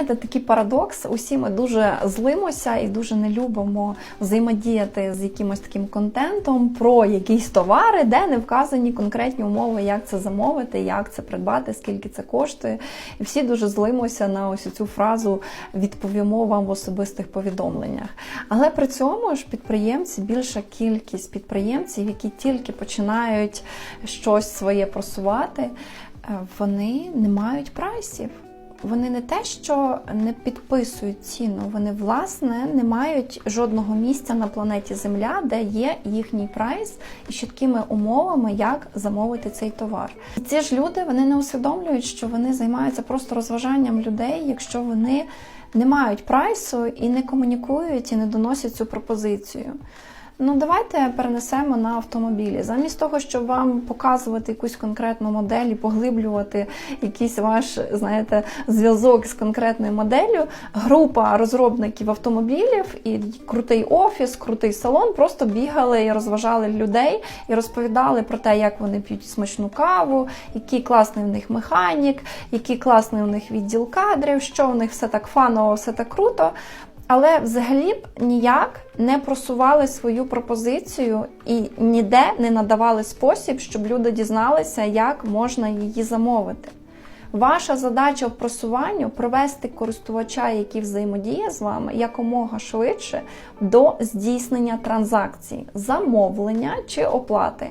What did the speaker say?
Знаєте, такий парадокс. Усі ми дуже злимося і дуже не любимо взаємодіяти з якимось таким контентом про якісь товари, де не вказані конкретні умови, як це замовити, як це придбати, скільки це коштує. І всі дуже злимося на ось цю фразу відповімо вам в особистих повідомленнях. Але при цьому ж підприємці, більша кількість підприємців, які тільки починають щось своє просувати, е, вони не мають прайсів. Вони не те, що не підписують ціну, вони власне не мають жодного місця на планеті Земля, де є їхній прайс і чіткими умовами, як замовити цей товар. І ці ж люди вони не усвідомлюють, що вони займаються просто розважанням людей, якщо вони не мають прайсу і не комунікують і не доносять цю пропозицію. Ну, давайте перенесемо на автомобілі. Замість того, щоб вам показувати якусь конкретну модель і поглиблювати якийсь ваш, знаєте, зв'язок з конкретною моделлю, група розробників автомобілів і крутий офіс, крутий салон просто бігали і розважали людей і розповідали про те, як вони п'ють смачну каву, який класний в них механік, який класний у них відділ кадрів, що у них все так фаново, все так круто. Але взагалі б ніяк не просували свою пропозицію і ніде не надавали спосіб, щоб люди дізналися, як можна її замовити. Ваша задача в просуванню провести користувача, який взаємодіє з вами, якомога швидше до здійснення транзакцій, замовлення чи оплати.